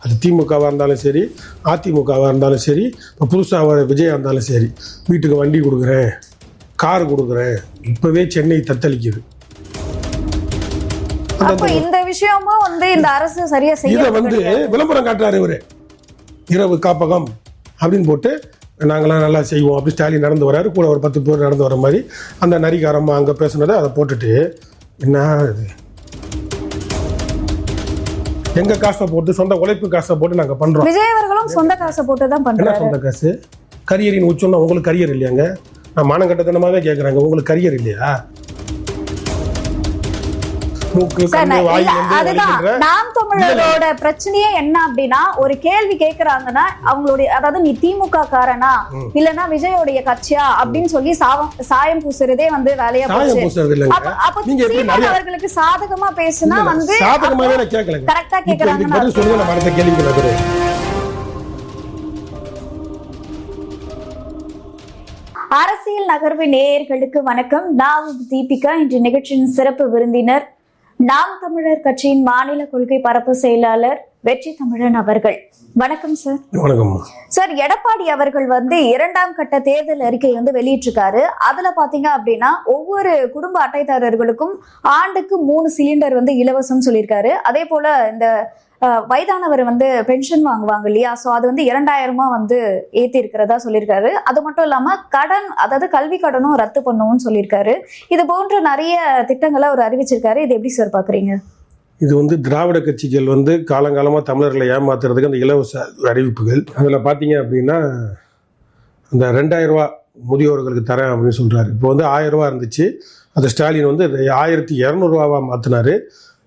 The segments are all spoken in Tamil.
அது திமுகவாக இருந்தாலும் சரி அதிமுகவாக இருந்தாலும் சரி இப்போ புதுசாக வர விஜயா இருந்தாலும் சரி வீட்டுக்கு வண்டி கொடுக்குறேன் கார் கொடுக்குறேன் இப்போவே சென்னை தத்தளிக்குது. இந்த விஷயமும் வந்து இந்த அரசு சரியா இதை செய்ய வந்து விளம்பரம் காட்டுறாரு இவரு. இரவு காப்பகம் அப்படின்னு போட்டு நாங்களாம் நல்லா செய்வோம் அப்படி ஸ்டாலின் நடந்து வராரு கூட ஒரு பத்து பேர் நடந்து வர மாதிரி அந்த நரிகாரம்மா அங்கே பேசுனதை அதை போட்டுட்டு என்ன இது? எங்க காசை போட்டு சொந்த உழைப்பு காசை போட்டு நாங்கள் பண்றோம். விஜய் அவர்களும் சொந்த காசை போட்டு தான் என்ன பண்றாரு. சொந்த காசு? கரியரின் உச்சம்னா உங்களுக்கு கரியர் இல்லையாங்க? நான் மானங்கட்டத்தனமாவே கேட்குறாங்க உங்களுக்கு கரியர் இல்லையா? அதுதான். நாம் தமிழரோட பிரச்சனையே என்ன அப்படின்னா ஒரு கேள்வி கேக்குறாங்கன்னா அவங்களுடைய அதாவது நீ திமுக காரனா? இல்லனா விஜயோடைய கட்சியா? அப்படின்னு சொல்லி சாயம் பூசுறதே வந்து வேலையா போச்சு. அப்ப சீமான் அவர்களுக்கு சாதகமா பேசுனா வந்து கரெக்டா கேக்குறாங்க அரசியல் நகர்வு நேயர்களுக்கு வணக்கம். நான் தீபிகா இன்று நிகழ்ச்சியின் சிறப்பு விருந்தினர் நாம் தமிழர் கட்சியின் மாநில கொள்கை பரப்பு செயலாளர் வெற்றி தமிழன் அவர்கள். வணக்கம் சார் வணக்கம். சார் எடப்பாடி அவர்கள் வந்து இரண்டாம் கட்ட தேர்தல் அறிக்கை வந்து வெளியிட்டிருக்காரு. அதுல பாத்தீங்க அப்படின்னா ஒவ்வொரு குடும்ப அட்டைதாரர்களுக்கும் ஆண்டுக்கு மூணு சிலிண்டர் வந்து இலவசம் சொல்லியிருக்காரு. அதே போல இந்த வயதானவர் வந்து பென்ஷன் வாங்குவாங்க இல்லையா? ஸோ அது வந்து இரண்டாயிரமா வந்து ஏத்தி இருக்கிறதா சொல்லியிருக்காரு. அது மட்டும் இல்லாம கடன் அதாவது கல்வி கடனும் ரத்து பண்ணுவோம்னு சொல்லியிருக்காரு. இது போன்ற நிறைய திட்டங்களை அவர் அறிவிச்சிருக்காரு. இது எப்படி சார் பாக்குறீங்க இது வந்து திராவிட கட்சிகள் வந்து காலங்காலமாக தமிழர்களை ஏமாத்துறதுக்கு அந்த இலவச அறிவிப்புகள். அதில் பார்த்தீங்க அப்படின்னா அந்த ரெண்டாயிரரூவா முதியோர்களுக்கு தரேன் அப்படின்னு சொல்கிறாரு இப்போ வந்து ஆயிரம் இருந்துச்சு. அது ஸ்டாலின் வந்து ஆயிரத்தி இரநூறுவாவாக மாற்றினாரு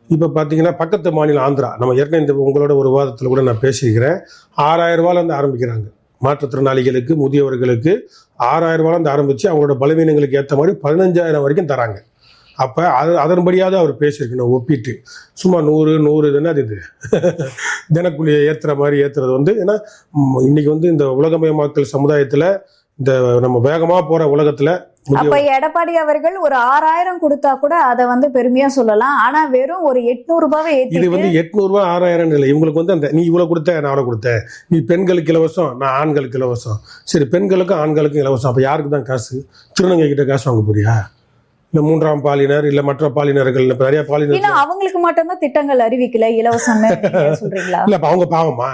இப்போ பார்த்தீங்கன்னா பக்கத்து மாநிலம் ஆந்திரா. நம்ம ஏற்கனவே இந்த உங்களோட ஒரு விவாதத்தில் கூட நான் பேசியிருக்கிறேன். ஆறாயிரம் ரூபாலேருந்து ஆரம்பிக்கிறாங்க. மாற்றுத்திறனாளிகளுக்கு முதியவர்களுக்கு ஆறாயிரம் ரூபாலேருந்து ஆரம்பித்து அவங்களோட பலவீனங்களுக்கு ஏற்ற மாதிரி பதினஞ்சாயிரம் வரைக்கும் தராங்க. அப்போ அது அதன்படியாவது அவர் பேசியிருக்கணும் ஒப்பிட்டு. சும்மா நூறு நூறு இது என்னது இது? தினக்கூலியை ஏற்றுற மாதிரி ஏற்றுறது வந்து ஏன்னா இன்றைக்கி இன்னைக்கு வந்து இந்த உலகமயமாக்கல் சமுதாயத்தில் இந்த நம்ம வேகமாக போகிற உலகத்தில் அப்ப எடப்பாடி அவர்கள் ஒரு ஆறாயிரம் கொடுத்தா கூட அதை வந்து பெருமையா சொல்லலாம். ஆனா வெறும் ஒரு எட்நூறு ரூபாவை இது வந்து எட்நூறுபா ஆறாயிரம் இல்லை. இவங்களுக்கு வந்து அந்த நீ இவ்வளோ கொடுத்த நான் அவ்வளோ கொடுத்தேன் நீ பெண்களுக்கு இலவசம் நான் ஆண்களுக்கு இலவசம். சரி பெண்களுக்கும் ஆண்களுக்கும் இலவசம். அப்போ யாருக்கு தான் காசு? திருநங்கை கிட்ட காசு வாங்க போறியா? இல்லை மூன்றாம் பாலினர் இல்லை மற்ற பாலினர்கள் நிறைய பாலினர் அவங்களுக்கு மட்டும்தான் திட்டங்கள் அறிவிக்கல சொல்றீங்களா? இல்ல அவங்க பாவமா?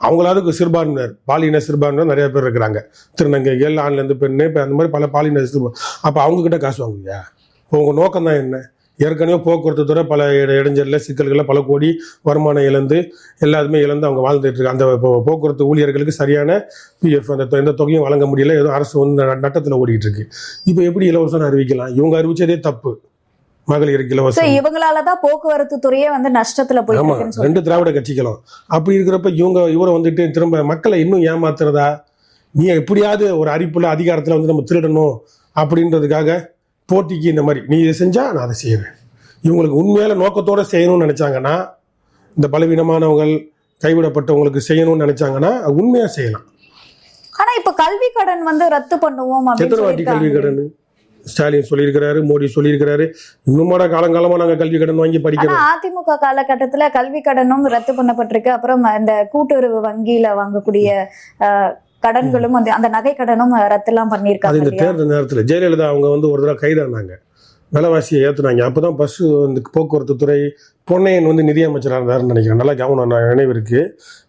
அவங்களாவது சிறுபான்மையினர் பாலின சிறுபான்மையினர் நிறைய பேர் இருக்கிறாங்க. திருநங்கைகள் ஆண்லேருந்து பெண்ணு இப்போ அந்த மாதிரி பல பாலின சிறுபான் அப்போ அவங்கக்கிட்ட காசு வாங்குவியா? இப்போ உங்கள் நோக்கம் தான் என்ன? ஏற்கனவே போக்குவரத்து துறை பல இடைஞ்சலில் சிக்கல்களில் பல கோடி வருமானம் இழந்து எல்லாத்துமே இழந்து அவங்க வாழ்ந்துட்டு இருக்காங்க அந்த இப்போ போக்குவரத்து ஊழியர்களுக்கு சரியான பிஎஃப் அந்த தொ- எந்த தொகையும் வழங்க முடியல. ஏதோ அரசு வந்து ந- நட்டத்தில் ஓடிட்டு இருக்கு. இப்போ எப்படி இலவசம் அறிவிக்கலாம்? இவங்க அறிவிச்சதே தப்பு. மகளிருக்கு சோ இலவசம் இவங்களாலதான் போக்குவரத்து துறையே வந்து நஷ்டத்துல போயிட்டு ஆமா ரெண்டு திராவிட கட்சிகளும். அப்படி இருக்கிறப்ப இவங்க இவரை வந்துட்டு திரும்ப மக்களை இன்னும் ஏமாத்துறதா? நீ எப்படியாவது ஒரு அறிப்புல அதிகாரத்துல வந்து நம்ம திருடணும் அப்படின்றதுக்காக போட்டிக்கு இந்த மாதிரி நீ இதை செஞ்சா நான் அதை செய்வேன். இவங்களுக்கு உண்மையான நோக்கத்தோட செய்யணும்னு நினைச்சாங்கன்னா இந்த பலவீனமானவங்கள் கைவிடப்பட்டவங்களுக்கு செய்யணும்னு நினைச்சாங்கன்னா உண்மையா செய்யலாம். ஆனா இப்ப கல்வி கடன் வந்து ரத்து பண்ணுவோம் எத்தனை வாட்டி கல்வி கடன்? ஸ்டாலின் சொல்லியிருக்கிறாரு மோடி சொல்லியிருக்கிறாரு. இன்னுமோட காலங்காலமா நாங்க கல்வி கடன் வாங்கி படிக்கிறோம். அதிமுக காலகட்டத்துல கல்வி கடனும் ரத்து பண்ணப்பட்டிருக்கு. அப்புறம் இந்த கூட்டுறவு வங்கியில வாங்கக்கூடிய கடன்களும் வந்து அந்த நகை கடனும் ரத்து எல்லாம் அது பண்ணிருக்காங்க இந்த தேர்தல் நேரத்தில் ஜெயலலிதா அவங்க வந்து ஒரு தடவை கைதானாங்க. விலைவாசியை ஏற்றுனாங்க அப்போ தான் பஸ்ஸு வந்து போக்குவரத்து துறை பொன்னையன் வந்து நிதியமைச்சராக இருந்தாருன்னு நினைக்கிறேன். நல்லா கவனம் நான் நினைவு இருக்கு.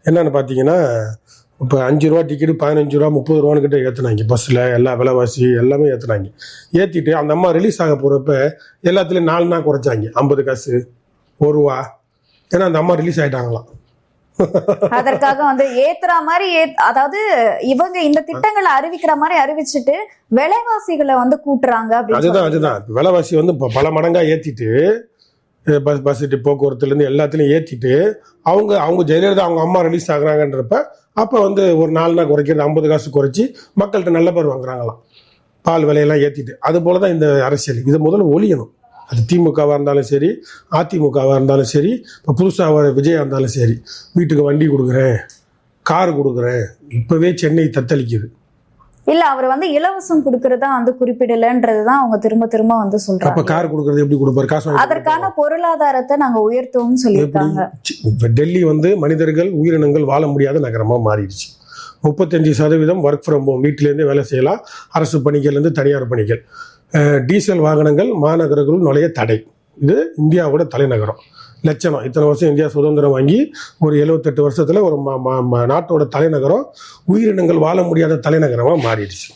என்னன்னு பார்த்தீங்கன்னா இப்போ அஞ்சு ரூபா டிக்கெட்டு பதினஞ்சு ரூபா முப்பது ரூபான்னு கிட்ட ஏற்றுனாங்க பஸ்ஸில் எல்லா விலைவாசி எல்லாமே ஏற்றுனாங்க ஏற்றிட்டு அந்த அம்மா ரிலீஸ் ஆக போகிறப்ப எல்லாத்துலேயும் நாலு நாள் குறைச்சாங்க. ஐம்பது காசு ஒரு ரூபா. ஏன்னா அந்த அம்மா ரிலீஸ் ஆகிட்டாங்களாம் அதற்காக வந்து ஏத்துற மாதிரி அதாவது இவங்க இந்த திட்டங்களை அறிவிக்கிற மாதிரி அறிவிச்சுட்டு விலைவாசிகளை வந்து கூட்டுறாங்க அதுதான். அதுதான். விலைவாசி வந்து பல மடங்கா ஏற்றிட்டு பஸ் பஸ் போக்குவரத்துலேருந்து எல்லாத்துலேயும் ஏற்றிட்டு அவங்க அவங்க ஜெயலலிதா அவங்க அம்மா ரிலீஸ் ஆகுறாங்கன்றப்ப அப்போ வந்து ஒரு நாலு நாள் குறைக்கிறது ஐம்பது காசு குறைச்சி மக்கள்கிட்ட நல்ல பேர் வாங்குறாங்களாம். பால் விலையெல்லாம் ஏற்றிட்டு அது போல தான் இந்த அரசியல். இது முதல்ல ஒழியணும். அது திமுகவாக இருந்தாலும் சரி அதிமுகவாக இருந்தாலும் சரி இப்போ புதுசாக வர விஜயா இருந்தாலும் சரி வீட்டுக்கு வண்டி கொடுக்குறேன் கார் கொடுக்குறேன் இப்போவே சென்னை தத்தளிக்குது. இல்ல அவர் வந்து இலவசம் கொடுக்கறதா வந்து குறிப்பிடலன்றதுதான் அவங்க திரும்ப திரும்ப வந்து சொல்றாங்க. கார் கொடுக்கறது எப்படி கொடுப்பாரு? காசு அதற்கான பொருளாதாரத்தை நாங்க உயர்த்தவும் சொல்லியிருக்காங்க. டெல்லி வந்து மனிதர்கள் உயிரினங்கள் வாழ முடியாத நகரமா மாறிடுச்சு. முப்பத்தஞ்சு சதவீதம் ஒர்க் ஃப்ரம் ஹோம் வீட்டிலேருந்தே வேலை செய்யலாம். அரசு பணிகள்லேருந்து தனியார் பணிகள். டீசல் வாகனங்கள் மாநகரங்களும் நுழைய தடை. இது இந்தியாவோட தலைநகரம். லட்சணம். இத்தனை வருஷம் இந்தியா சுதந்திரம் வாங்கி ஒரு எழுபத்தெட்டு வருஷத்தில் ஒரு ம- ம- ம- நாட்டோட தலைநகரம் உயிரினங்கள் வாழ முடியாத தலைநகரமாக மாறிடுச்சு.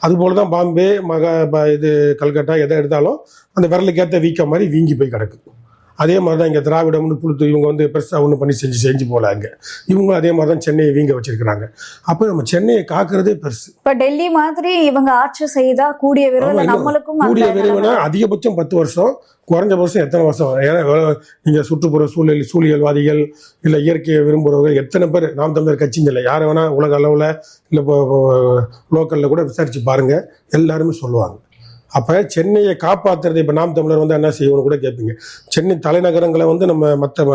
அதுபோல தான் பாம்பே மக ப- இது கல்கட்டா எதை எடுத்தாலும் அந்த விரலுக்கேற்ற வீக்க மாதிரி வீங்கி போய் கிடக்கு. அதே மாதிரி தான் இங்கே திராவிடம்னு புழுத்து இவங்க வந்து பெருசாக ஒன்று பண்ணி செஞ்சு செஞ்சு போல அங்கே. இவங்களும் அதே மாதிரி தான் சென்னையை வீங்க வச்சிருக்கிறாங்க. அப்போ நம்ம சென்னையை காக்கிறதே பெருசு. இப்ப டெல்லி மாதிரி இவங்க ஆட்சி செய்தா கூடிய விரைவில் நம்மளுக்கும் கூடிய விரைவுனா அதிகபட்சம் பத்து வருஷம் குறைஞ்ச வருஷம் எத்தனை வருஷம்? ஏன்னா எவ்வளவு நீங்க சுற்றுப்புற சூழல் சூழியல்வாதிகள் இல்ல இயற்கையை விரும்புறவர்கள் எத்தனை பேர்? நாம் தமிழர் கட்சிங்க இல்லை. யாரை வேணா உலக அளவுல இல்ல லோக்கல்ல கூட விசாரிச்சு பாருங்க. எல்லாருமே சொல்லுவாங்க. அப்போ சென்னையை காப்பாற்றுறது இப்போ நாம் தமிழர் வந்து என்ன செய்யணும்னு கூட கேட்பீங்க சென்னை தலைநகரங்களை வந்து நம்ம மற்ற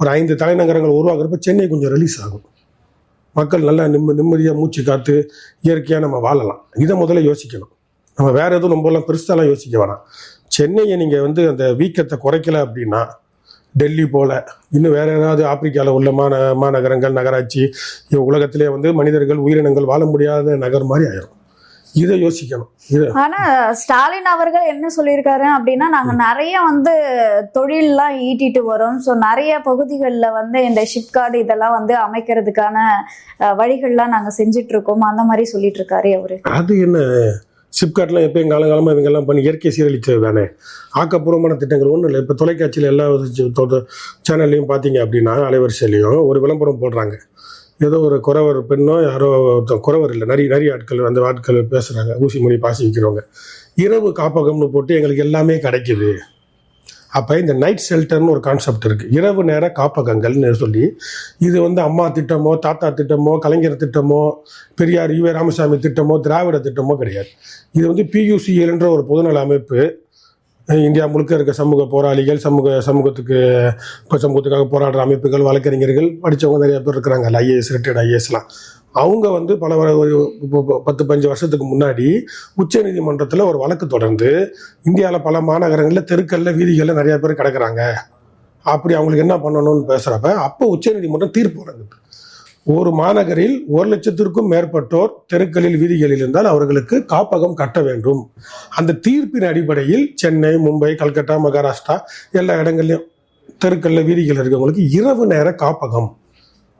ஒரு ஐந்து தலைநகரங்கள் உருவாக்குறப்ப சென்னை கொஞ்சம் ரிலீஸ் ஆகும். மக்கள் நல்லா நிம்ம நிம்மதியாக மூச்சு காத்து இயற்கையாக நம்ம வாழலாம். இதை முதல்ல யோசிக்கணும். நம்ம வேற எதுவும் ரொம்பலாம் பெருசாலாம் யோசிக்க வேணாம். சென்னையை நீங்கள் வந்து அந்த வீக்கத்தை குறைக்கல அப்படின்னா டெல்லி போல இன்னும் வேற ஏதாவது ஆப்பிரிக்காவில் உள்ள மாந மாநகரங்கள் நகராட்சி உலகத்திலே வந்து மனிதர்கள் உயிரினங்கள் வாழ முடியாத நகர் மாதிரி ஆயிரும். இதை யோசிக்கணும். ஆனா ஸ்டாலின் அவர்கள் என்ன சொல்லியிருக்காரு அப்படின்னா நாங்க நிறைய வந்து தொழில்லாம் ஈட்டிட்டு வரோம். ஸோ நிறைய பகுதிகளில் வந்து இந்த ஷிப்கார்டு இதெல்லாம் வந்து அமைக்கிறதுக்கான வழிகள்லாம் நாங்க செஞ்சுட்டு இருக்கோம் அந்த மாதிரி சொல்லிட்டு இருக்காரு அவரு. அது என்ன? சிப்காட்லாம் எப்பயும் காலங்காலமாக இவங்கெல்லாம் பண்ணி இயற்கை சீரழிச்சது தானே ஆக்கப்பூர்வமான திட்டங்கள் ஒன்றும் இல்லை. இப்போ தொலைக்காட்சியில் எல்லா சேனல்லையும் பார்த்தீங்க அப்படின்னா அலைவரிசையிலையும் ஒரு விளம்பரம் போடுறாங்க. ஏதோ ஒரு குறவர் பெண்ணோ யாரோ ஒருத்தன் குறவர் இல்லை நிறைய நிறைய ஆட்கள் அந்த ஆட்கள் பேசுகிறாங்க ஊசி பாசி வைக்கிறவங்க. இரவு காப்பகம்னு போட்டு எங்களுக்கு எல்லாமே கிடைக்குது. அப்போ இந்த நைட் ஷெல்டர்னு ஒரு கான்செப்ட் இருக்குது இரவு நேர காப்பகங்கள்னு சொல்லி இது வந்து அம்மா திட்டமோ தாத்தா திட்டமோ கலைஞர் திட்டமோ பெரியார் யுவே ராமசாமி திட்டமோ திராவிட திட்டமோ கிடையாது. இது வந்து பியூசிஎல்ன்ற ஒரு பொதுநல அமைப்பு. இந்தியா முழுக்க இருக்க சமூக போராளிகள் சமூக சமூகத்துக்கு இப்போ சமூகத்துக்காக போராடுற அமைப்புகள் வழக்கறிஞர்கள் படித்தவங்க நிறைய பேர் இருக்கிறாங்க ஐஏஎஸ் ரிட்டையர்ட் ஐஏஎஸ்லாம் அவங்க வந்து பல வ- ஒரு பத்து பஞ்சு வருஷத்துக்கு முன்னாடி உச்சநீதிமன்றத்தில் ஒரு வழக்கு தொடர்ந்து இந்தியாவில் பல மாநகரங்களில் தெருக்களில் வீதிகளில் நிறைய பேர் கிடக்குறாங்க. அப்படி அவங்களுக்கு என்ன பண்ணணும்னு பேசுகிறப்ப அப்போ உச்ச நீதிமன்றம் தீர்ப்பு வழங்குது. ஒரு மாநகரில் ஒரு லட்சத்திற்கும் மேற்பட்டோர் தெருக்களில் வீதிகளில் இருந்தால் அவர்களுக்கு காப்பகம் கட்ட வேண்டும். அந்த தீர்ப்பின் அடிப்படையில் சென்னை மும்பை கல்கட்டா மகாராஷ்டிரா எல்லா இடங்கள்லையும் தெருக்களில் வீதிகள் இருக்கவங்களுக்கு இரவு நேர காப்பகம்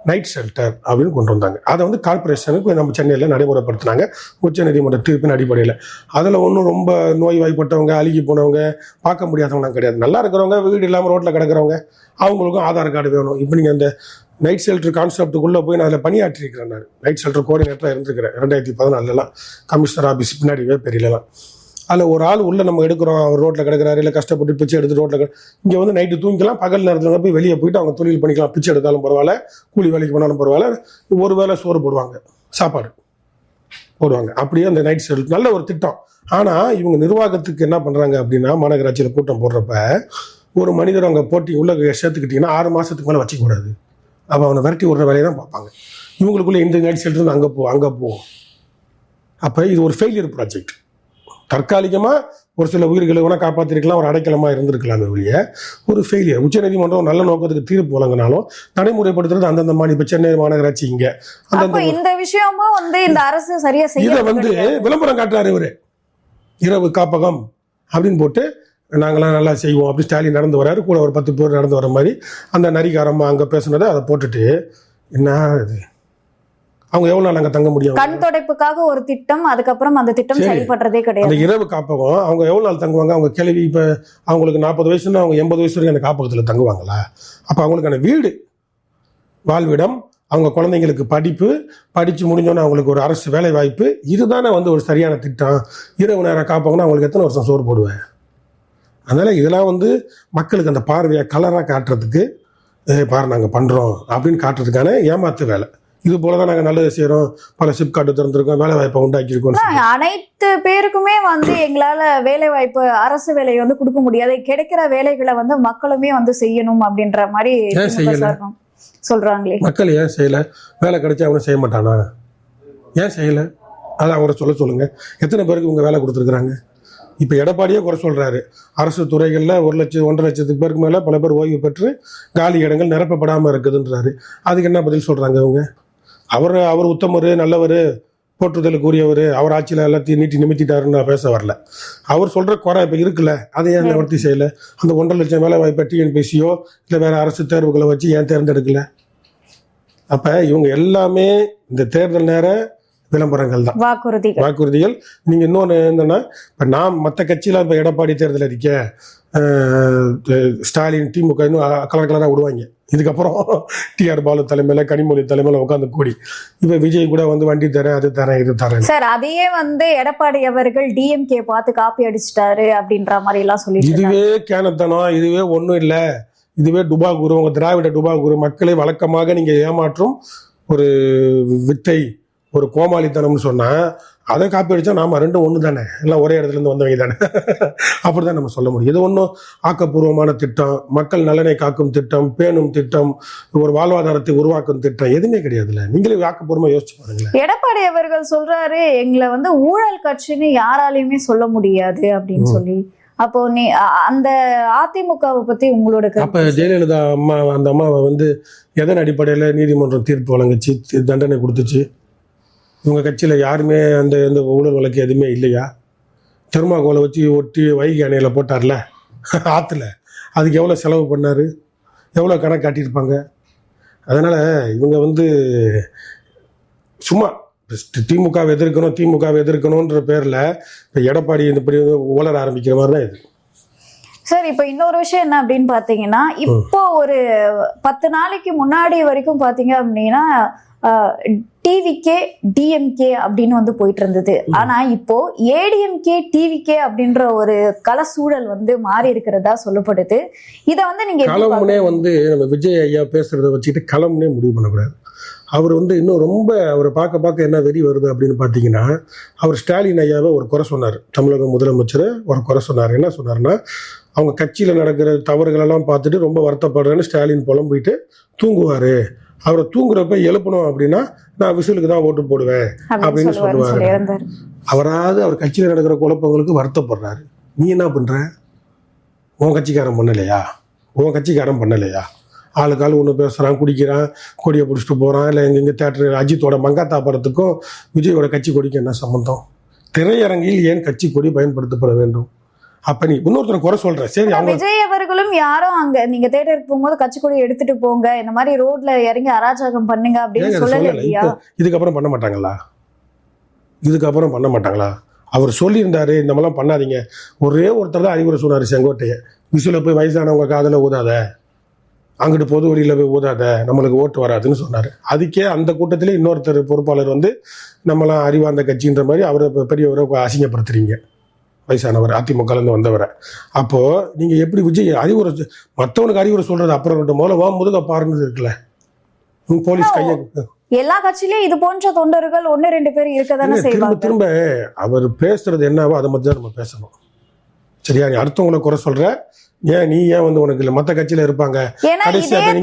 நைட் ஷெல்டர் அப்படின்னு கொண்டு வந்தாங்க. அதை வந்து கார்பரேஷனுக்கு நம்ம சென்னையில் நடைமுறைப்படுத்தினாங்க. உச்சநீதிமன்ற தீர்ப்பின் அடிப்படையில். அதில் ஒன்றும் ரொம்ப நோய்வாய்ப்பட்டவங்க அழுகி போனவங்க பார்க்க முடியாதவங்களாம் கிடையாது. நல்லா இருக்கிறவங்க வீடு இல்லாமல் ரோட்டில் கிடக்கிறவங்க அவங்களுக்கும் ஆதார் கார்டு வேணும். இப்போ நீங்கள் அந்த நைட் ஷெல்டர் கான்செப்டுக்குள்ளே போய் நான் அதில் பணியாற்றிருக்கிறேன் நான். நைட் ஷெல்டர் கோஆர்டினேட்டராக இருந்திருக்கிறேன். ரெண்டாயிரத்தி பதினாலுலாம் கமிஷனர் ஆஃபீஸ் பின்னாடி பெரியலாம் அதில் ஒரு ஆள் உள்ளே நம்ம எடுக்கிறோம். அவர் ரோட்டில் கிடக்கிறாரு இல்லை கஷ்டப்பட்டு பிச்சை எடுத்து ரோட்டில் இங்கே வந்து நைட்டு தூங்கிக்கலாம். பகல் நேரத்தில் போய் வெளியே போயிட்டு அவங்க தொழில் பண்ணிக்கலாம். பிச்சை எடுத்தாலும் பரவாயில்ல கூலி வேலைக்கு போனாலும் பரவாயில்ல. ஒரு வேளை சோறு போடுவாங்க. சாப்பாடு போடுவாங்க. அப்படியே அந்த நைட் ஷெல் நல்ல ஒரு திட்டம். ஆனால் இவங்க நிர்வாகத்துக்கு என்ன பண்ணுறாங்க அப்படின்னா மாநகராட்சியில் கூட்டம் போடுறப்ப ஒரு மனிதர் அங்கே போட்டி உள்ள சேர்த்துக்கிட்டிங்கன்னா ஆறு மாதத்துக்கு மேலே வச்சிக்கூடாது அப்போ அவனை விரட்டி விடுற வேலையை தான் பார்ப்பாங்க. இவங்களுக்குள்ள இந்த நைட் ஷெல்டர் அங்கே போ அங்கே போ. அப்போ இது ஒரு ஃபெயிலியர் ப்ராஜெக்ட் தற்காலிகமாக ஒரு சில உயிர்களை வேணால் காப்பாற்றிருக்கலாம் ஒரு அடைக்கலமாக இருந்திருக்கலாமே ஒழிய ஒரு ஃபெயிலியர் உச்சநீதிமன்றம் நல்ல நோக்கத்துக்கு தீர்ப்பு வழங்கினாலும் நடைமுறைப்படுத்துறது அந்தந்த மாநில இப்போ சென்னை மாநகராட்சி இங்கே அந்தந்த இந்த விஷயமும் வந்து இந்த அரசு சரியா இதை வந்து விளம்பரம் காட்டுறாரு இவரு. இரவு காப்பகம் அப்படின்னு போட்டு நாங்களாம் நல்லா செய்வோம். அப்படி ஸ்டாலின் நடந்து வராரு கூட ஒரு பத்து பேர் நடந்து வர மாதிரி அந்த நரிகாரம்மா அங்கே பேசுனதை அதை போட்டுட்டு என்ன இது? அவங்க எவ்வளோ நாள் அங்கே தங்க முடியும்? கண் துடைப்புக்காக ஒரு திட்டம் அதுக்கப்புறம் அந்த திட்டம். செயல்படுறதே அந்த கிடையாது. இரவு காப்பகம் அவங்க எவ்வளோ நாள் தங்குவாங்க? அவங்க கிளவி இப்போ அவங்களுக்கு நாற்பது வயசுன்னா அவங்க எண்பது வயசு வரைக்கும் அந்த காப்பகத்தில் தங்குவாங்களா? அப்போ அவங்களுக்கான வீடு வாழ்விடம் அவங்க குழந்தைங்களுக்கு படிப்பு படித்து முடிஞ்சோன்னே அவங்களுக்கு ஒரு அரசு வேலை வாய்ப்பு இதுதானே வந்து ஒரு சரியான திட்டம். இரவு நேரம் காப்பகம்னா அவங்களுக்கு எத்தனை வருஷம் சோறு போடுவேன்? அதனால் இதெல்லாம் வந்து மக்களுக்கு அந்த பார்வையை கலராக காட்டுறதுக்கு "ஏய், பாரு நாங்கள் பண்ணுறோம் அப்படின்னு காட்டுறதுக்கான ஏமாத்து வேலை. இது போல தான் நாங்கள் நல்லது செய்கிறோம் பல சிப்கார்டு திறந்திருக்கோம். வேலை வாய்ப்பை உண்டாக்கியிருக்கோம் அனைத்து பேருக்குமே வந்து எங்களால வேலை வாய்ப்பு அரசு வேலையை வந்து கொடுக்க முடியாது. கிடைக்கிற வேலைகளை வந்து மக்களுமே வந்து செய்யணும் அப்படின்ற மாதிரி செய்யல? சார்பும் சொல்றாங்களே. மக்கள் ஏன் செய்யலை? வேலை கிடைச்சா அவனும் செய்ய மாட்டானா? ஏன் செய்யலை? அதை அவரை சொல்ல சொல்லுங்க. எத்தனை பேருக்கு இவங்க வேலை கொடுத்துருக்குறாங்க? இப்போ எடப்பாடியே குறை சொல்கிறாரு அரசு துறைகளில் ஒரு லட்சம் ஒன்றரை லட்சத்துக்கு பேருக்கு மேலே பல பேர் ஓய்வு பெற்று காலி இடங்கள் நிரப்பப்படாமல் இருக்குதுன்றாரு. அதுக்கு என்ன பதில் சொல்கிறாங்க அவங்க அவர் அவர் உத்தமர் நல்லவர் போற்றுதலுக்கு உரியவர் அவர் ஆட்சியில் எல்லாத்தையும் நீட்டி நிமித்திட்டாருன்னு நான் பேச வரல. அவர் சொல்கிற குறை இப்போ இருக்குல்ல அதை ஏன் நிவர்த்தி செய்யலை? அந்த ஒன்றரை லட்சம் வேலை வாய்ப்பை டிஎன்பிசியோ இல்லை வேறு அரசு தேர்வுகளை வச்சு ஏன் தேர்ந்தெடுக்கல? அப்போ இவங்க எல்லாமே இந்த தேர்தல் நேரம் விளம்பரங்கள் தான். வாக்குறுதிகள். வாக்குறுதிகள். நீங்க இன்னொன்று என்னன்னா இப்போ நான் மற்ற கட்சியில இப்போ எடப்பாடி தேர்தல் அறிக்கை அஹ், ஸ்டாலின் திமுக இன்னும் கலர் கலராக விடுவாங்க. இதுக்கப்புறம் டிஆர் பாலு தலைமையில கனிமொழி தலைமையில உட்காந்து கூடி. இப்போ விஜய் கூட வந்து வண்டி தரேன் அது தரேன் இது தரேன் சார் அதையே வந்து எடப்பாடி அவர்கள் டிஎம்கே பார்த்து காப்பி அடிச்சிட்டாரு அப்படின்ற மாதிரி எல்லாம் இருக்காங்க. இதுவே கேனத்தனம் இதுவே ஒன்றும் இல்லை. இதுவே டுபா குரு உங்க திராவிட டுபா குரு மக்களை வழக்கமாக நீங்க ஏமாற்றும் ஒரு வித்தை ஒரு கோமாளித்தனம்னு சொன்னா அதை காப்பி அடிச்சா நாம ரெண்டும் ஒன்று தானே எல்லாம் ஒரே இடத்துல இருந்து வந்தவங்க தானே அப்படிதான் நம்ம சொல்ல முடியும். இது ஒன்றும் ஆக்கப்பூர்வமான திட்டம் மக்கள் நலனை காக்கும் திட்டம் பேணும் திட்டம் ஒரு வாழ்வாதாரத்தை உருவாக்கும் திட்டம் எதுவுமே கிடையாதுல்ல. நீங்களே ஆக்கப்பூர்வமா யோசிச்சு பாருங்களேன். எடப்பாடி அவர்கள் சொல்றாரு எங்களை வந்து ஊழல் கட்சின்னு யாராலையுமே சொல்ல முடியாது அப்படின்னு சொல்லி. அப்போ நீ அந்த அதிமுகவை பத்தி உங்களோட அப்ப ஜெயலலிதா அம்மா அந்த அம்மாவை வந்து எதன் அடிப்படையில் நீதிமன்றம் தீர்ப்பு வழங்குச்சு? தண்டனை கொடுத்துச்சு? இவங்க கட்சியில் யாருமே அந்த இந்த ஊழல் வழக்கு எதுவுமே இல்லையா? தெர்மாகோலை வச்சு ஒட்டி வைகை அணையில் போட்டார்ல? ஆற்றுல அதுக்கு எவ்வளோ செலவு பண்ணார்? எவ்வளோ கணக்கு காட்டியிருப்பாங்க? அதனால் இவங்க வந்து சும்மா திமுகவை எதிர்க்கணும் திமுகவை எதிர்க்கணுன்ற பேரில் இப்போ எடப்பாடி இந்த இப்படி ஊழல் ஆரம்பிக்கிற மாதிரி தான் இது. சார் இப்போ இன்னொரு விஷயம் என்ன அப்படின்னு பாத்தீங்கன்னா இப்போ ஒரு பத்து நாளைக்கு முன்னாடி வரைக்கும் பாத்தீங்க அப்படின்னா டிவிகே டிஎம்கே அப்படின்னு வந்து போயிட்டு இருந்தது. ஆனா இப்போ ஏடிஎம்கே டிவிகே அப்படின்ற ஒரு கல சூழல் வந்து மாறி இருக்கிறதா சொல்லப்படுது. இத வந்து நீங்க களம்னே வந்து நம்ம விஜய் ஐயா பேசுறத வச்சுக்கிட்டு களம்னே முடிவு பண்ணக்கூடாது. அவர் வந்து இன்னும் ரொம்ப அவரை பார்க்க பார்க்க என்ன வெறி வருது அப்படின்னு பார்த்தீங்கன்னா அவர் ஸ்டாலின் ஐயாவை ஒரு குறை சொன்னார். தமிழக முதலமைச்சர் ஒரு குறை சொன்னார். என்ன சொன்னார்னா அவங்க கட்சியில் நடக்கிற தவறுகளெல்லாம் பார்த்துட்டு ரொம்ப வருத்தப்படுறேன்னு ஸ்டாலின் புலம்பிட்டு தூங்குவார். அவரை தூங்குறப்ப எழுப்பணும் அப்படின்னா நான் விசிலுக்கு தான் ஓட்டு போடுவேன் அப்படின்னு சொல்லுவாரு. அவராவது அவர் கட்சியில் நடக்கிற குழப்பங்களுக்கு வருத்தப்படுறாரு. நீ என்ன பண்ற? உன் கட்சிக்காரன் பண்ணலையா? உன் கட்சிக்காரன் பண்ணலையா? ஆளுக்கு ஆள் ஒன்று பேசுகிறான் குடிக்கிறான் கொடியை பிடிச்சிட்டு போகிறான் இல்லை எங்கெங்கே தேட்டர் அஜித்தோட மங்காத்தா படத்துக்கும் விஜயோட கட்சி கொடிக்கு என்ன சம்மந்தம் திரையரங்கில் ஏன் கட்சி கொடி பயன்படுத்தப்பட வேண்டும்? அப்ப நீ இன்னொருத்தரை குறை சொல்ற. சரி விஜய் அவர்களும் யாரும் அங்க நீங்க தேட்டருக்கு போகும்போது கட்சிக்கொடி எடுத்துட்டு போங்க இந்த மாதிரி ரோட்ல இறங்கி அராஜகம் பண்ணுங்க அப்படின்னு ஏங்க அதை சொல்லல சொல்லலை. இல்லையா? இப்போ இதுக்கப்புறம் பண்ண மாட்டாங்களா? இதுக்கப்புறம் பண்ண மாட்டாங்களா? அவர் சொல்லியிருந்தாரு இந்த மாதிரிலாம் பண்ணாதீங்க. ஒரே ஒருத்தர் தான் அறிவுரை சொன்னார் செங்கோட்டையன் விசுல போய் வயசானவங்க காதில் ஊதாத. அங்கிட்டு பொது வழியில் போய் ஊதாத. நம்மளுக்கு ஓட்டு வராதுன்னு சொன்னார். அதுக்கே அந்த கூட்டத்திலே இன்னொருத்தர் பொறுப்பாளர் வந்து நம்மலாம் அறிவார்ந்த கட்சின்ற மாதிரி அவரை பெரியவரை அசிங்கப்படுத்துறீங்க. வயசானவர் அதிமுகலேருந்து வந்தவரை. அப்போ நீங்க எப்படி விஜய் அறிவுரை மத்தவனுக்கு அறிவுரை சொல்றது அப்புறம் இருக்கட்டும் முதல்ல வா முதுக பாருன்னு இருக்குல்ல. போலீஸ் கையை எல்லா கட்சியிலயும் இது போன்ற தொண்டர்கள் ஒன்னு ரெண்டு பேர் இருக்கதானே திரும்ப திரும்ப அவர் பேசுறது என்னவோ அதை மட்டும் தான் நம்ம பேசணும். சரியா நீ அடுத்தவங்களை குறை சொல்ற. ஏன் நீ ஏன் வந்து உனக்கு இல்லை? மற்ற கட்சியில இருப்பாங்க.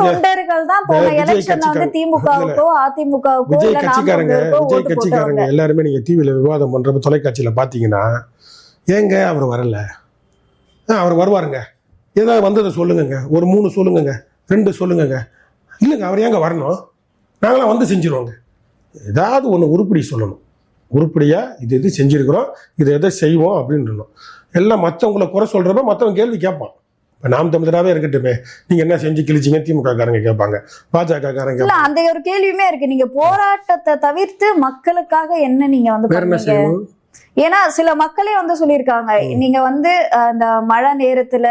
தொண்டர்கள் தான் போன விஜய் எலெக்ஷன்ல வந்து கட்சிக்காரங்க- திமுகவுக்கோ அதிமுகவுக்கோ விஜய் கட்சிக்காரங்க விஜய் எல்லாருமே நீங்க டிவியில விவாதம் பண்றப்ப தொலைக்காட்சியில பாத்தீங்கன்னா ஏங்க அவர் வரல. ஆ, அவர் வருவாருங்க. ஏதாவது வந்ததை சொல்லுங்கங்க. ஒரு மூணு சொல்லுங்கங்க. ரெண்டு சொல்லுங்கங்க. இல்லைங்க அவர் ஏங்க வரணும்? நாங்களாம் வந்து செஞ்சிருவோங்க. ஏதாவது ஒன்று உருப்படி சொல்லணும். உருப்படியா இது இது செஞ்சிருக்கிறோம் இது எதை செய்வோம் அப்படின்றணும். எல்லாம் மற்றவங்கள குறை சொல்றப்ப மற்றவங்க கேள்வி கேட்பான். இப்போ நாம் தமிழராகவே இருக்கட்டுமே. நீங்க என்ன செஞ்சு கிழிச்சிங்க? திமுக காரங்க கேட்பாங்க. பாஜக காரங்க இல்ல அந்த ஒரு கேள்வியுமே இருக்கு. நீங்க போராட்டத்தை தவிர்த்து மக்களுக்காக என்ன நீங்க வந்து வேற என்ன செய்யணும் ஏன்னா சில மக்களே வந்து சொல்லியிருக்காங்க. நீங்க வந்து அஹ், இந்த மழை நேரத்துல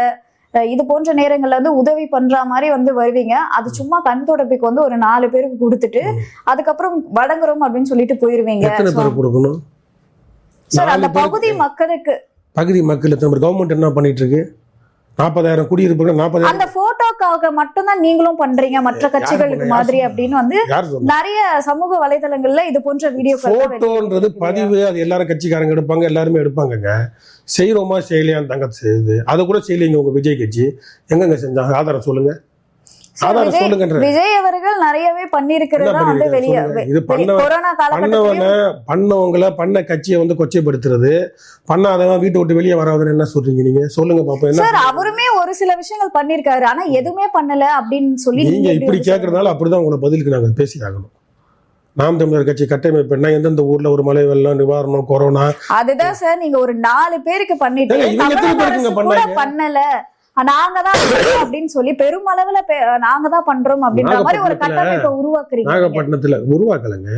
இது போன்ற நேரங்கள்ல வந்து உதவி பண்ற மாதிரி வந்து வருவீங்க. அது சும்மா கண் தொடப்பிக்கு வந்து ஒரு நாலு பேருக்கு கொடுத்துட்டு அதுக்கப்புறம் வழங்குறோம் அப்படின்னு சொல்லிட்டு போயிருவீங்க. சார் அந்த பகுதி மக்களுக்கு. பகுதி மக்கள் கவர்மெண்ட் என்ன பண்ணிட்டு இருக்கு? நாற்பதாயிரம் குடியிருப்புகள் நாற்பதாயிரம் அந்த போட்டோக்காக மட்டும்தான் நீங்களும் பண்றீங்க மற்ற கட்சிகளுக்கு மாதிரி? அப்படின்னு வந்து நிறைய சமூக வலைதளங்கள்ல இது போன்ற வீடியோக்கள் போட்டோன்றது பதிவு அது எல்லாரும் கட்சிக்காரங்க எடுப்பாங்க எல்லாருமே எடுப்பாங்கங்க. செய்யறோமா செய்யலையான்னு தங்க செய்யுது. அதை கூட செய்யலைங்க உங்க விஜய் கட்சி. எங்கங்க செஞ்சாங்க? ஆதாரம் சொல்லுங்க. விஜய் அவர்கள் நிறையவே பண்ணிருக்கிறதா என்ன வந்து வெளியே பண்ணிருக்காரு? இது பண்ண- கொரோனா பண்ணவன காலகட்டத்திலயும் பண்ணவங்கள பண்ண கட்சியை வந்து கொச்சைப்படுத்துறது. பண்ணாதவன் வீட்டை விட்டு வெளியே வராதுன்னு என்ன சொல்றீங்க நீங்க? சொல்லுங்க பாப்போம். என்ன சார் அவருமே ஒரு சில விஷயங்கள் பண்ணிருக்காரு ஆனா எதுவுமே பண்ணல அப்படின்னு சொல்லி நீங்க இப்படி கேட்கறதுனால அப்படிதான் உங்களை பதிலுக்கு நாங்க பேசி ஆகணும் நாம் தமிழர் கட்சி கட்டமைப்பு என்ன? எந்தெந்த ஊர்ல ஒரு மழை வெள்ளம் நிவாரணம் கொரோனா? அதுதான் சார் நீங்க ஒரு நாலு பேருக்கு பண்ணிட்டு? பண்ணல. நாங்க தான் அப்படின்னு சொல்லி பெருமளவுல நாங்க தான் பண்றோம் அப்படின்ற மாதிரி ஒரு கட்டமைப்பை உருவாக்குறீங்க. நாகப்பட்டினத்துல உருவாக்கலைங்க.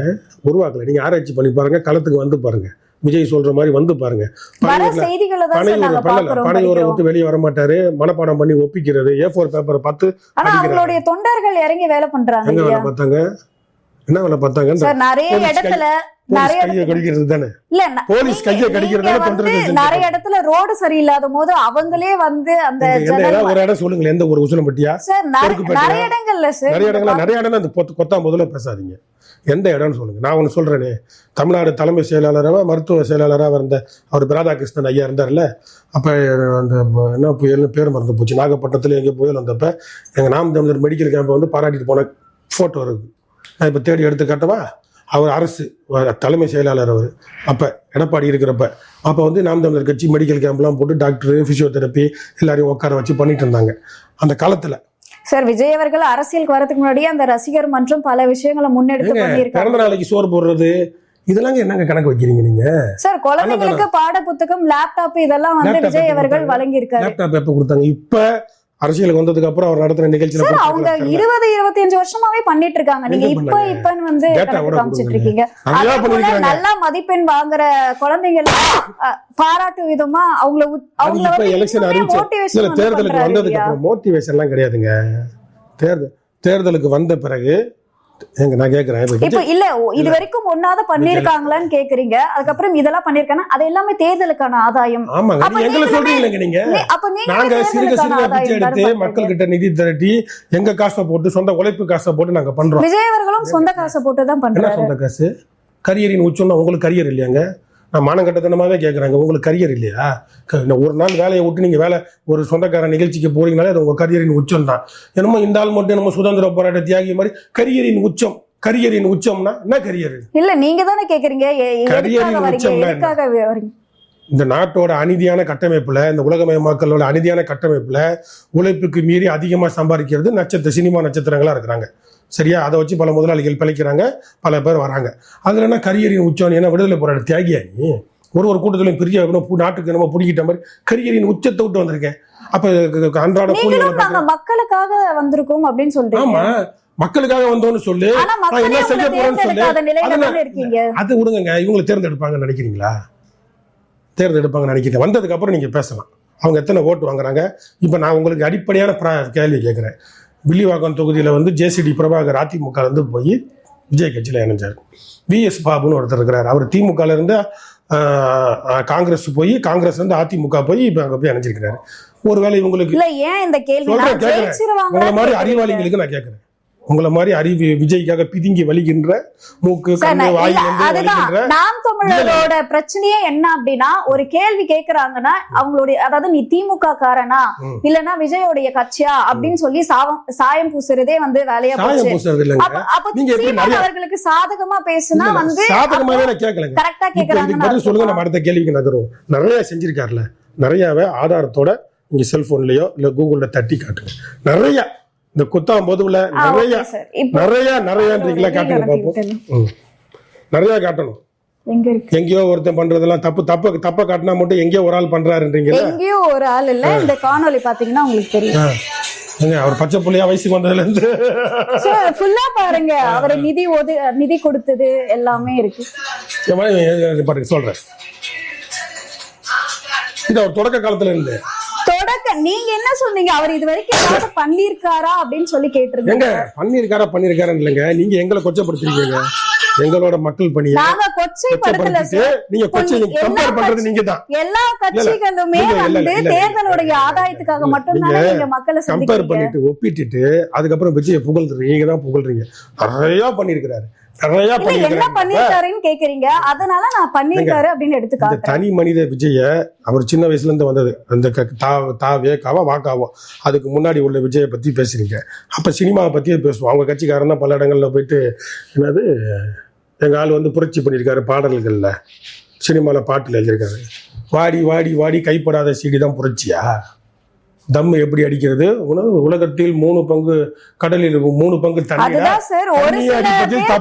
உருவாக்கல. நீங்க ஆராய்ச்சி பண்ணி பாருங்க. களத்துக்கு வந்து பாருங்க. விஜய் சொல்ற மாதிரி வந்து பாருங்க. பனையூர். விட்டு வெளியே வர மாட்டாரு. மனப்பாடம் பண்ணி ஒப்பிக்கிறது. ஏ ஃபோர் பேப்பரை பார்த்து. அவங்களுடைய தொண்டர்கள் இறங்கி வேலை பண்றாங்க வேலை பார்த்தாங்க? என்ன வேலை பார்த்தாங்க சார் நிறைய இடத்துல நிறைய கடிக்கிறது போலீஸ் கையை தொண்டர்கள் நிறைய. இடத்துல ரோடு சரியில்லாத போது அவங்களே வந்து அந்த எந்த ஜன்னல் இடம் ஒரு இடம் சொல்லுங்களேன் எந்த ஒரு உசிலம்பட்டியா? சார் நிறைய இடங்கள்ல சார் நிறைய இடங்கள நிறைய இடம் அந்த கொத்தாம் போதுல பேசாதீங்க. எந்த இடம்னு சொல்லுங்க. நான் ஒன்று சொல்றேனே. தமிழ்நாடு தலைமை செயலாளராக மருத்துவ செயலாளராக இருந்த அவர் ராதாகிருஷ்ணன் ஐயா இருந்தார்ல அப்போ அந்த என்ன புயல்னு பேர் மறந்து போச்சு. நாகப்பட்டினத்தில் எங்கே புயல் வந்தப்ப எங்கள் நாம் தமிழர் மெடிக்கல் கேம்பை வந்து பாராட்டிட்டு போன ஃபோட்டோ இருக்கு. நான் இப்போ தேடி எடுத்து காட்டவா? அவர் அரசு தலைமை செயலாளர் அவர். அப்போ எடப்பாடி இருக்கிறப்ப அப்போ வந்து நாம் தமிழர் கட்சி மெடிக்கல் கேம்ப்லாம் போட்டு டாக்டர் ஃபிசியோதெரப்பி எல்லாரையும் உட்கார வச்சு பண்ணிட்டு இருந்தாங்க. அந்த காலத்தில். சார் விஜய் அவர்கள் அரசியலுக்கு வரதுக்கு முன்னாடியே அந்த ரசிகர் மன்றம் பல விஷயங்களை முன்னெடுத்து பிறந்த நாளைக்கு சோறு போடுறது இதெல்லாம் என்னங்க கணக்கு வைக்கிறீங்க நீங்க? சார் குழந்தைங்களுக்கு பாட புத்தகம் லேப்டாப் இதெல்லாம் வந்து விஜய் அவர்கள்? வழங்கி இருக்காரு லேப்டாப் எப்ப கொடுத்தாங்க? இப்ப அரசியலுக்கு வந்ததுக்கு அப்புறம் அவர் நடத்தின நிகழ்ச்சியில அவங்க. இருபது இருபத்தி அஞ்சு வருஷமாவே பண்ணிட்டு இருக்காங்க நீங்க இப்ப? இப்பன்னு வந்து காமிச்சிட்டு. இருக்கீங்க. நல்லா மதிப்பெண் வாங்குற குழந்தைகள் பாராட்டு விதமா அவங்கள அவங்கள இப்ப தேர்தலுக்கு வந்ததுக்கு? அப்புறம் மோட்டிவேஷன் எல்லாம் கிடையாதுங்க தேர்தல் தேர்தலுக்கு வந்த பிறகு எங்க நான் கேக்குறேன். இப்ப இல்ல இது வரைக்கும் ஒன்னாவது பண்ணிருக்காங்களான்னு கேக்குறீங்க. அதுக்கப்புறம் இதெல்லாம் பண்ணிருக்காங்க அது எல்லாமே தேர்தலுக்கான ஆதாயம். ஆமாங்க எங்களை சொல்றீங்களேங்க நீங்க. அப்ப நீங்க நாங்க சிறுக சிறுக பிச்சை எடுத்து பண்றீங்க? மக்கள் கிட்ட நிதி திரட்டி எங்க காசை போட்டு சொந்த உழைப்பு காசை போட்டு நாங்க பண்றோம். விஜய் அவர்களும் சொந்த காசை போட்டு தான் பண்றாரு. சொந்த காசு? கரியரின் உச்சம்னா உங்களுக்கு கரியர் இல்லையாங்க? நான் மானம் கட்டத்தனமாவே கேட்குறாங்க உங்களுக்கு கரியர் இல்லையா? ஒரு நாள் வேலையை விட்டு நீங்க வேலை ஒரு சொந்தக்கார நிகழ்ச்சிக்கு போறீங்கனாலே அது உங்க கரியரின் உச்சம் தான். என்னமோ இந்த ஆள் மட்டும் என்னமோ சுதந்திர போராட்ட தியாகி மாதிரி கரியரின் உச்சம் கரியரின் உச்சம்னா என்ன கரியர் இல்ல நீங்க தானே கேக்குறீங்க. கரியரின் வரீங்க? இந்த நாட்டோட அநீதியான கட்டமைப்புல இந்த உலகமயமாக்கலோட அநீதியான கட்டமைப்புல உழைப்புக்கு மீறி அதிகமா சம்பாதிக்கிறது நட்சத்திர சினிமா நட்சத்திரங்களா இருக்கிறாங்க. சரியா? அதை வச்சு பல முதலாளிகள் பிழைக்கிறாங்க பல பேர் வராங்க. அதுல என்ன கரியரின் உச்சம் நீ என்ன விடுதலை போராட்ட தியாகியா நீ ஒரு ஒரு கூட்டத்திலையும் பிரிஞ்சு வைக்கணும் நாட்டுக்கு நம்ம பிடிக்கிட்ட மாதிரி கரியரின் உச்சத்தை விட்டு வந்திருக்கேன். அப்ப அன்றாட மக்களுக்காக வந்திருக்கோம் அப்படின்னு சொல்றீங்க. ஆமா மக்களுக்காக வந்தோம்னு சொல்லு. நான் என்ன செய்ய போறேன்னு சொல்லு. அது விடுங்க இவங்களை தேர்ந்தெடுப்பாங்கன்னு நினைக்கிறீங்களா? தேர்ந்தெடுப்பாங்கன்னு நினைக்கிறேன் வந்ததுக்கு அப்புறம் நீங்க பேசலாம். அவங்க எத்தனை ஓட்டு வாங்குறாங்க? இப்போ நான் உங்களுக்கு அடிப்படையான கேள்வி கேட்குறேன் வில்லிவாக்கம் தொகுதியில் வந்து ஜேசிடி பிரபாகர் அதிமுக இருந்து போய் விஜய் கட்சியில் இணைஞ்சார். விஎஸ் பாபுன்னு ஒருத்தர் இருக்கிறார். அவர் திமுகல இருந்து ஆஹ், ஆஹ், காங்கிரஸ் போய் காங்கிரஸ் இருந்து அதிமுக போய் இப்போ அங்கே போய் இணைஞ்சிருக்கிறாரு. ஒருவேளை இவங்களுக்கு இல்ல ஏன் இந்த கேள்வி? உங்களை மாதிரி அறிவாளிகளுக்கு நான் கேட்குறேன் உங்களை மாதிரி அறிவு விஜய்க்காக பிதுங்கி வலிக்கின்ற மூக்கு நாம் தமிழரோட பிரச்சனையே என்ன அப்படின்னா ஒரு கேள்வி கேக்குறாங்கன்னா அவங்களுடைய அதாவது நீ திமுக காரனா. இல்லனா விஜயோடைய கட்சியா? அப்படின்னு சொல்லி சாயம் பூசுறதே வந்து வேலையா அவர்களுக்கு சாதகமா பேசுனா வந்து கரெக்டா பதில் சொல்லுங்க கேக்குறாங்க நம்ம அடுத்த கேள்விக்கு நகரும். நிறைய செஞ்சிருக்காருல்ல நிறையவே ஆதாரத்தோட நீங்க செல்போன்லயோ இல்ல கூகுள்ல தட்டி காட்டுங்க. நிறைய இந்த குத்தாம் பொதுவுல நிறைய நிறைய நிறையன்றீங்களா காட்டுங்க பார்ப்போம். நிறைய காட்டணும். எங்கேயோ ஒருத்தன் பண்றதெல்லாம் தப்பு தப்பு தப்ப காட்டினா மட்டும் எங்கேயோ ஒரு ஆள் பண்றாருன்றீங்களா எங்கேயோ ஒரு ஆள் இல்ல. இந்த காணொளி பாத்தீங்கன்னா உங்களுக்கு தெரியும். அவர் பச்சை புள்ளையா வயசுக்கு வந்ததுல இருந்து ஃபுல்லா பாருங்க. அவர் நிதி ஒது நிதி கொடுத்தது எல்லாமே இருக்கு. பாருங்க சொல்றேன். இது அவர் தொடக்க காலத்துல இருந்து நீங்க என்ன சொன்னீங்க? அவர் இது வரைக்கும் ஏதாவது பண்ணிருக்காரா அப்படின்னு சொல்லி கேட்டிருந்தீங்க. எங்க பண்ணிருக்காரா பண்ணிருக்காரன்னு இல்லைங்க. நீங்க எங்களை கொச்சப்படுத்துறீங்க எங்களோட மக்கள் பணியை நாங்க கொச்சைப்படுத்திட்டு நீங்க கொச்சை கம்பேர் பண்றது நீங்க தான் எல்லா கட்சிகளுமே வந்து தேர்தலுடைய ஆதாயத்துக்காக நீங்க நீங்க மக்களை கம்பேர் பண்ணிட்டு ஒப்பிட்டுட்டு அதுக்கப்புறம் விஜயை புகழ்றீங்க. நீங்க தான் புகழ்றீங்க. நிறைய பண்ணிருக்கிறாரு நிறைய பண்ணிருக்காருன்னு கேக்குறீங்க. அதனால நான் பண்ணிருக்காரு அப்படின்னு எடுத்து இந்த காட்டுறேன் தனி மனித விஜய அவர் சின்ன வயசுல இருந்து வந்தது. அந்த தா தா வேக்காவோ வாக்காவோ. அதுக்கு முன்னாடி உள்ள விஜயை பத்தி பேசுறீங்க. அப்ப சினிமாவை பத்தியே பேசுவோம். அவங்க கட்சிக்காரன் தான் பல இடங்கள்ல போயிட்டு என்னது எங்க ஆள் வந்து புரட்சி பண்ணியிருக்காரு பாடல்கள்ல. சினிமாவில் பாட்டில் எழுதியிருக்காரு. வாடி வாடி வாடி கைப்படாத சீடி தான் புரட்சியா? தம்மு எப்படி அடிக்கிறது? உணவு உலகத்தில் மூணு பங்கு கடலில் மூணு பங்கு.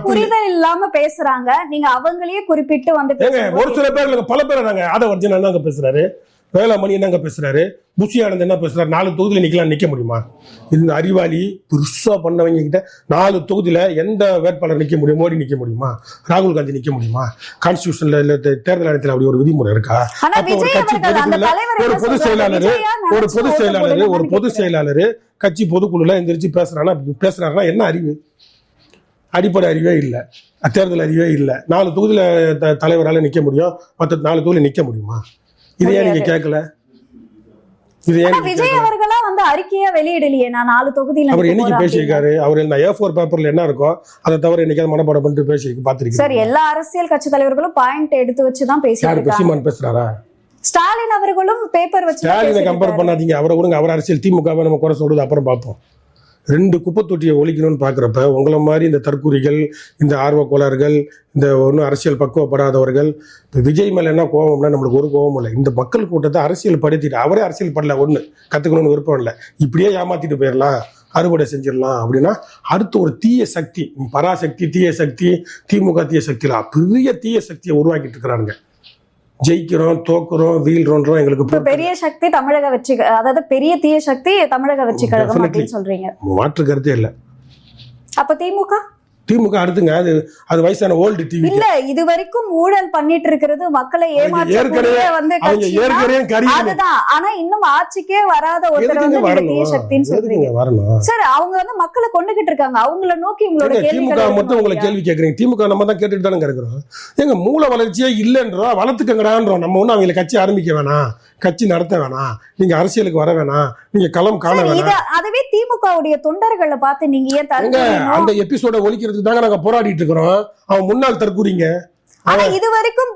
புரிதல் இல்லாம பேசுறாங்க. நீங்க அவங்களையே குறிப்பிட்டு வந்து ஒரு சில பேர் பல பேர் நாங்க ஆத வர்ஜன் பேசுறாரு. வேளாமணி என்னங்க பேசுறாரு? புஷி ஆனந்த் என்ன பேசுறாரு? நாலு தொகுதியில நிக்கலாம் நிக்க முடியுமா? இந்த அறிவாளி பெருசா பண்ணவங்க கிட்ட நாலு தொகுதியில எந்த வேட்பாளர் நிக்க முடியும் மோடி நிக்க முடியுமா? ராகுல் காந்தி நிக்க முடியுமா? கான்ஸ்டியூஷன்ல இல்ல தேர்தல் ஆணையத்தில் அப்படி ஒரு விதிமுறை இருக்கா? அப்ப ஒரு கட்சி பொதுக்குழுல ஒரு சொல்றாரு? செயலாளர் ஒரு ஓட்டு செயலாளர் ஒரு கேக்குறேன். செயலாளர் கட்சி பொதுக்குழுல எந்திரிச்சு பேசுறானா? பேசுறாருன்னா என்ன அறிவு? அடிப்படை அறிவே இல்லை. தேர்தல் அறிவே இல்லை. நாலு தொகுதியில த- தலைவரால நிக்க முடியும். மற்ற நாலு தொகுதியில நிக்க முடியுமா? இதை ஏன் நீங்க கேட்கல விஜய்? அவர்களா வந்து அறிக்கையா வெளியிடலையே. நான் நாலு தொகுதியில அவர் என்னைக்கு. பேசியிருக்காரு? அவர் இந்த ஏ ஃபோர் பேப்பர்ல என்ன இருக்கோ அதை தவிர என்னைக்காவது மனப்பாடம் பண்ணிட்டு பேசி சார் பார்த்திருக்கீங்க எல்லா அரசியல் கட்சி தலைவர்களும் பாயிண்ட் எடுத்து வச்சுதான் பேசிட்டு யாரு இருக்காங்க. சீமான் பேசுறாரா? ஸ்டாலின் அவர்களும் பேப்பர் வச்சு ஸ்டாலினை கம்பேர். பண்ணாதீங்க. அவரை விடுங்க அவர் அரசியல் திமுகவை நம்ம குறை சொல்றது அப்புறம் பார்ப்போம். ரெண்டு குப்பை தொட்டியை ஒழிக்கணும்னு பார்க்குறப்ப உங்களை மாதிரி இந்த தற்குறிகள் இந்த ஆர்வ கோளாறுகள் இந்த ஒன்றும் அரசியல் பக்குவப்படாதவர்கள் இப்போ விஜய் மேலே என்ன கோபம்னா நம்மளுக்கு ஒரு கோவம் இல்லை. இந்த மக்கள் கூட்டத்தை அரசியல் படுத்திட்டு அவரே அரசியல் படல ஒன்று கற்றுக்கணும்னு விருப்பம் இல்லை. இப்படியே ஏமாத்திட்டு போயிடலாம் அறுவடை செஞ்சிடலாம் அப்படின்னா அடுத்து ஒரு தீய சக்தி பராசக்தி தீய சக்தி திமுக தீய சக்தியில் பெரிய தீய சக்தியை உருவாக்கிட்டு இருக்கிறாங்க ஜெயிக்கிறோம் தோக்குறோம் வீழ்றோன்றோம் எங்களுக்கு பெரிய சக்தி தமிழக வெற்றி அதாவது பெரிய தீய சக்தி தமிழக வெற்றி கழகம். அப்படின்னு சொல்றீங்க. மாற்று கருத்தே இல்லை. அப்ப திமுக? திமுக அடுத்துங்க. அது அது வயசான ஓல்டு டிவி இல்ல இது வரைக்கும் ஊழல் பண்ணிட்டு இருக்கிறது மக்களை ஏற்கனவே- வந்து அதுதான். ஆனா இன்னும் ஆட்சிக்கே வராத ஒருத்தர் வந்து வரணும்? சார் அவங்க வந்து மக்களை கொண்டுகிட்டு இருக்காங்க. அவங்கள நோக்கி உங்களோட திமுக மட்டும் உங்களை? கேள்வி கேட்குறீங்க திமுக நம்ம தான் கேட்டுட்டு தானே இருக்கிறோம். எங்க மூல வளர்ச்சியே இல்லைன்றோம் வளர்த்துக்கங்கடான்றோம். நம்ம ஒன்றும் அவங்களை கட்சி ஆரம்பிக்க வேணாம். கட்சி நடத்த வேணாம். நீங்க அரசியலுக்கு வர வேணாம். நீங்க களம் காண வேணாம். அதுவே திமுகவுடைய தொண்டர்களை பார்த்து நீங்க ஏன் அந்த எபிசோட ஒழிக்கிறதுக்கு தாங்க நாங்க போராடிட்டு இருக்கிறோம். அவன் முன்னாள் தற்கூறிங்க. ஆனா இது வரைக்கும்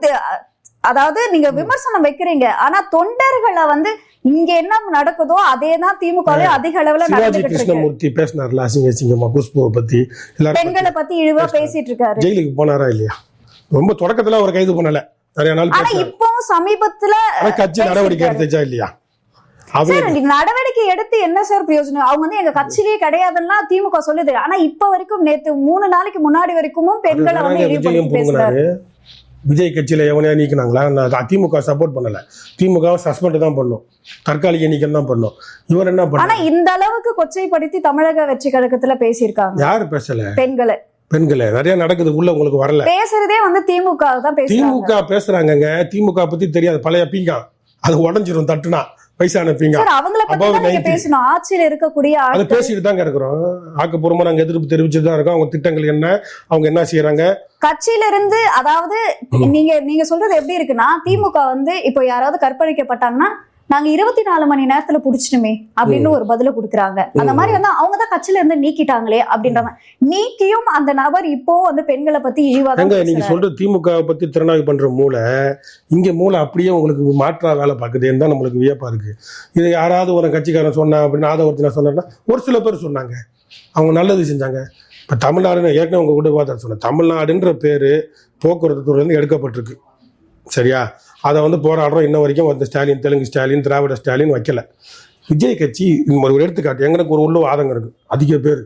அதாவது நீங்க விமர்சனம் வைக்கிறீங்க. ஆனா தொண்டர்களை வந்து இங்க என்ன நடக்குதோ அதே தான் திமுக அதிக அளவுல சிவாஜி கிருஷ்ணமூர்த்தி பேசினார்ல அசிங்க அசிங்கமா குஷ்புவை பத்தி பெண்களை பத்தி இழிவா பேசிட்டு இருக்காரு. ஜெயிலுக்கு போனாரா இல்லையா? ரொம்ப தொடக்கத்துல அவர் கைது பண்ணல. நிறைய நாள் ஆனா பேசினார். இப்போ சமீபத்துல கட்சி நடவடிக்கை எடுத்துச்சா இல்லையா? நடவடிக்கை எடுத்து என்ன சார் பிரயோஜனம்? அவங்க வந்து எங்க கட்சியிலேயே கிடையாதுன்னா திமுக சொல்லுது. ஆனா இப்ப வரைக்கும் நேத்து மூணு நாளைக்கு முன்னாடி வரைக்கும் பெண்களை வந்து விஜய் கட்சியில எவனையா நீக்கினாங்களா? நான் திமுக சப்போர்ட் பண்ணல. திமுக சஸ்பெண்ட் தான் பண்ணும். தற்காலிக நீக்கம் தான் பண்ணும். இவர் என்ன ஆனா பண்ண இந்த அளவுக்கு கொச்சைப்படுத்தி தமிழக வெற்றி கழகத்துல பேசியிருக்காங்க. யாரு பேசல? பெண்களை. பெண்களை. நிறைய நடக்குது. உள்ள உங்களுக்கு வரல. பேசுறதே வந்து திமுக தான் பேசுறாங்க. திமுக பேசுறாங்க திமுக பத்தி தெரியாது. பழைய பீங்கா அது உடஞ்சிரும் தட்டுனா. வயசான பீங்கா சார் அவங்கள பத்தி Above தான் நீங்க 90. பேசணும். ஆட்சியில இருக்கக்கூடிய அதை பேசிட்டு தாங்க இருக்கிறோம். ஆக்கப்பூர்வமா நாங்க எதிர்ப்பு தெரிவிச்சுட்டு தான் இருக்கோம். அவங்க திட்டங்கள் என்ன? அவங்க என்ன செய்யறாங்க கட்சியில இருந்து அதாவது நீங்க நீங்க சொல்றது எப்படி இருக்குன்னா திமுக வந்து இப்போ யாராவது கற்பழிக்கப்பட்டாங்கன்னா நாங்க இருபத்தி நாலு மணி நேரத்துல புடிச்சிட்டுமே அப்படின்னு ஒரு பதில கொடுக்குறாங்க. அந்த மாதிரி வந்து அவங்க தான் கட்சியில இருந்து நீக்கிட்டாங்களே அப்படின்ற மாதிரி நீக்கியும் அந்த நபர் இப்போ வந்து பெண்களை பத்தி இழிவா தான் எங்க நீங்க. சொல்ற திமுக பத்தி திறனாய்வு பண்ற மூளை இங்க மூளை அப்படியே உங்களுக்கு மாற்றா வேலை பார்க்குதுன்னு தான் நம்மளுக்கு வியப்பா இருக்கு. இது யாராவது ஒரு கட்சிக்காரன் சொன்னா அப்படின்னு ஆத ஒருத்தர் சொன்னா ஒரு சில பேர் சொன்னாங்க. அவங்க நல்லது செஞ்சாங்க. இப்ப தமிழ்நாடுன்னு ஏற்கனவே உங்க கூட பார்த்தா சொன்னேன். தமிழ்நாடுன்ற பேரு போக்குவரத்து துறையிலேருந்து எடுக்கப்பட்டிருக்கு. சரியா? அதை வந்து போராடுறோம் இன்ன வரைக்கும் வந்து ஸ்டாலின் தெலுங்கு ஸ்டாலின் திராவிட ஸ்டாலின் வைக்கல. விஜய் கட்சி ஒரு எடுத்துக்காட்டு எங்களுக்கு ஒரு உள்ள வாதங்க இருக்கு. அதிக பேர்.